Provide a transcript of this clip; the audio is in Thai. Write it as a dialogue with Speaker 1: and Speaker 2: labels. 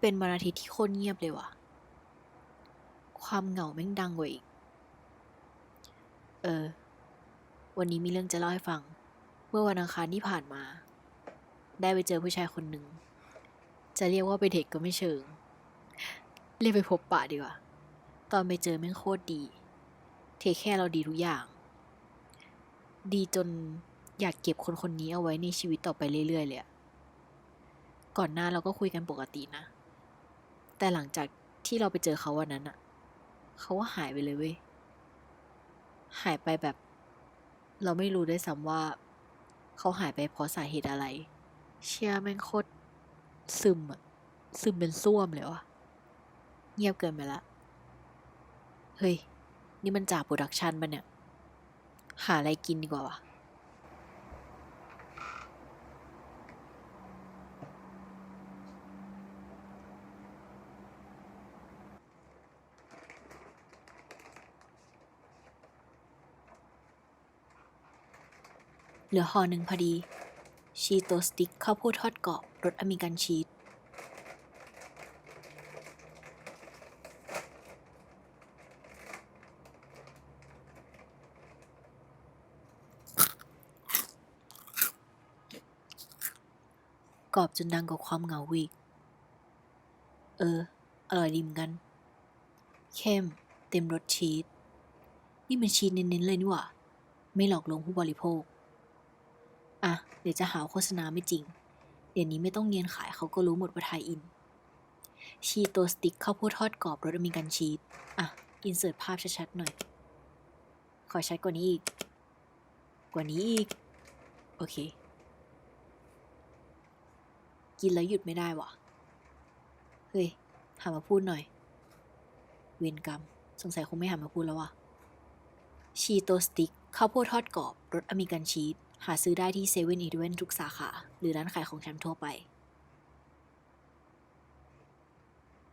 Speaker 1: เป็นวันอาทิตย์ที่โคตรเงียบเลยว่ะ ความเหงาแม่งดังกว่าอีก เออ วันนี้มีเรื่องจะเล่าให้ฟัง เมื่อวันอังคารที่ผ่านมา ได้ไปเจอผู้ชายคนหนึ่ง จะเรียกว่าเป็นเด็กก็ไม่เชิง เรียกไปพบปะดีกว่า ตอนไปเจอแม่งโคตรดี เทแค่เราดีทุกอย่าง ดีจนอยากเก็บคนคนนี้เอาไว้ในชีวิตต่อไปเรื่อยๆเลยอะก่อนหน้าเราก็คุยกันปกตินะ แต่หลังจากที่เราไปเจอเขาวันนั้นอะเขาว่าหายไปเลยเว้ย หายไปแบบ เราไม่รู้ด้วยซ้ำว่า เขาหายไปเพราะสาเหตุอะไร เชื่อแม่งโคตรซึมอะซึมเป็นส้วมเลยวะเงียบเกินไปละ เฮ้ย นี่มันจากโปรดักชันมันเนี่ย หาอะไรกินดีกว่าวะ เหลือห่อหนึ่งพอดี ชีโตสติ๊กข้าวโพดทอดกรอบรสอเมริกันชีสกรอบจนดังกว่าความเหงาอีก เออ อร่อยดีเหมือนกัน เข้ม เต็มรสชีส นี่มันชีสเน้นๆเลยนี่หว่า ไม่หลอกลวงผู้บริโภค อะ เดี๋ยวจะหาโฆษณาไม่จริง เดี๋ยวนี้ไม่ต้องเนียนขายเขาก็รู้หมดว่าไทยอิน ชีโตสติ๊กข้าวโพดทอดกรอบรสอเมริกันชีสอะ อินเสิร์ตภาพชัดๆหน่อย ขอชัดกว่านี้อีก กว่านี้อีก โอเค กินแล้วหยุดไม่ได้วะเฮ้ยหันมาพูดหน่อย เวรกรรม สงสัยคงไม่หันมาพูดแล้วว่ะชีโตสติ๊กข้าวโพดทอดกรอบรสอเมริกันชีส หาซื้อได้ที่เซเว่นอีเวนทุกสาขา หรือร้านขายของชำทั่วไป